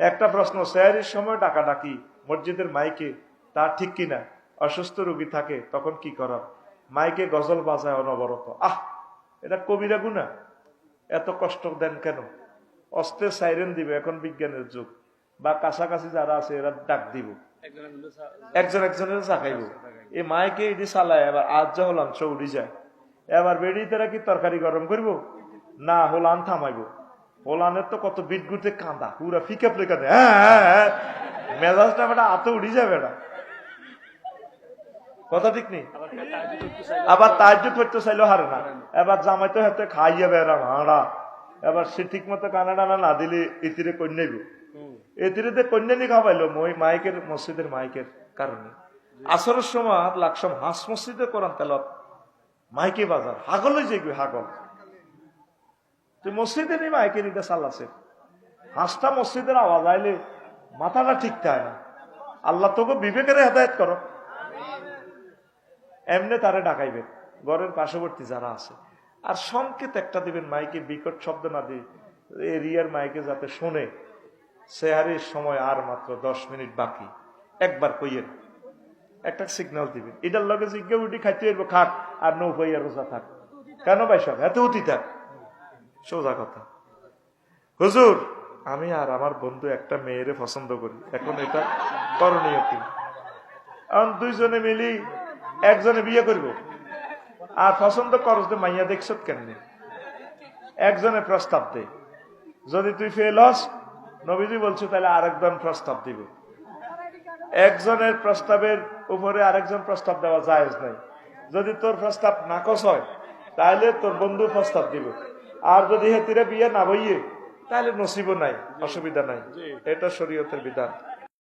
একটা প্রশ্ন, স্যারের সময় ডাকাডাকি মসজিদের মাইকে, তা ঠিক কিনা? অসুস্থ রোগী থাকে, তখন কি করা মাইকে গজল বাজায় অনবরত। আহ, এটা কবিরা গুনা এত কষ্ট দেন কেন? অস্ত্রের সাইরেন দিবে, এখন বিজ্ঞানের যুগ। বা কাছাকাছি যারা আছে, এরা ডাক দিব। একজন একজনের চাকাইব এই মাইকে এটি চালায়, এবার আজ যা হলাম চৌড়ি যায়। এবার বেড়ি তারা কি তরকারি গরম করব? না হোলান থামাইব। হোলানের তো কত বিট গুতে কাঁদা পুরা ফিকে হ্যাঁ, হ্যাঁ। মেজাজটা বেটা আত উড়ি যাবে না কথা ঠিক নেই? আবার তার্য করতে চাইলেও হারে না। এবার জামাইতে হাতে খাইয়ে বেড়া ভাড়া। এবার সে ঠিক মতো কানা টানা না দিলে ইতিরে কন্যাইব এতিরেতে কন্যানি খাওয়াইলো মই মাইকের মসজিদের মাইকের কারণে। আসরের সময় লাকসাম হাঁস মসজিদে করান তেলত মাইকে বাজার হাগল হয়ে হাগল। তুই মসজিদে নেই মাইকে নিতে চালাছে হাঁসটা মসজিদের আওয়াজ আইলে মাথাটা ঠিক থাকে না। আল্লাহ তোকে বিবেকের হেদায়ত করো। এমনি তারে ডাকাইবেন ঘরের পার্শ্ববর্তী যারা আছে। আর সংকেত একটা দিবেন, মাইকে বিকট শব্দ না দিয়ে এরিয়ার মাইকে যাতে শোনে। সেহারির সময় আর মাত্র দশ মিনিট বাকি। একবার কইয়েন। একটা সিগন্যাল দিবেন। এটার লগে জিজ্ঞে উঠি খাইতে খাক। আর নৌ হইয়া রোজা থাক। কেন ভাই সব? এত অতি থাক। সোজা কথা। হুজুর, আমি আর আমার বন্ধু একটা মেয়েরে পছন্দ করি। এখন এটা করণীয় কি? এখন দুইজনে মিলি একজনে বিয়ে করব। আর পছন্দ করস যে মাইয়া, দেখছ কেমনি? একজনে প্রস্তাব দে। যদি তুই ফেল হস, নবীজি বলছো, তাহলে আরেকজন প্রস্তাব দিব। একজনের প্রস্তাবের উপরে আরেকজন প্রস্তাব দেওয়া জায়েজ নাই। যদি তোর প্রস্তাব নাকচ হয়, তাহলে তোর বন্ধু প্রস্তাব দিব। আর যদি হেতিরা বিয়ে না বইয়ে তাহলে নসিবও নাই অসুবিধা নাই। এটা শরীয়তের বিধান।